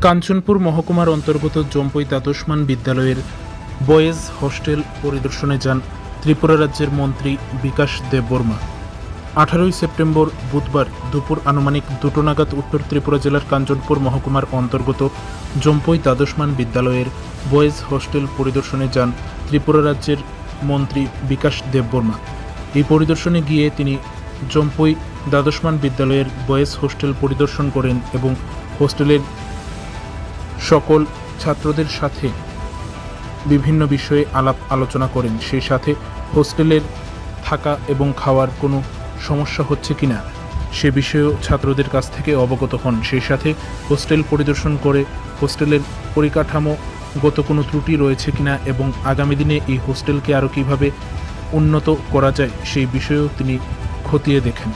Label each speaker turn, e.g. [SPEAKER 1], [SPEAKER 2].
[SPEAKER 1] কাঞ্চনপুর মহকুমার অন্তর্গত জম্পই দ্বাদশমান বিদ্যালয়ের বয়েজ হোস্টেল পরিদর্শনে যান ত্রিপুরা রাজ্যের মন্ত্রী বিকাশ দেববর্মা আঠারোই সেপ্টেম্বর বুধবার দুপুর আনুমানিক দুটো নাগাদ উত্তর ত্রিপুরা জেলার কাঞ্চনপুর মহকুমার অন্তর্গত জম্পই দ্বাদশমান বিদ্যালয়ের বয়েজ হোস্টেল পরিদর্শনে যান ত্রিপুরা রাজ্যের মন্ত্রী বিকাশ দেববর্মা এই পরিদর্শনে গিয়ে তিনি জম্পই দ্বাদশমান বিদ্যালয়ের বয়েজ হোস্টেল পরিদর্শন করেন এবং হোস্টেলের সকল ছাত্রদের সাথে বিভিন্ন বিষয়ে আলাপ আলোচনা করেন। সেই সাথে হোস্টেলের থাকা এবং খাওয়ার কোনো সমস্যা হচ্ছে কি না সে বিষয়েও ছাত্রদের কাছ থেকে অবগত হন। সেই সাথে হোস্টেল পরিদর্শন করে হোস্টেলের পরিকাঠামোগত কোনো ত্রুটি রয়েছে কিনা এবং আগামী দিনে এই হোস্টেলকে আরও কীভাবে উন্নত করা যায়, সেই বিষয়েও তিনি খতিয়ে দেখেন।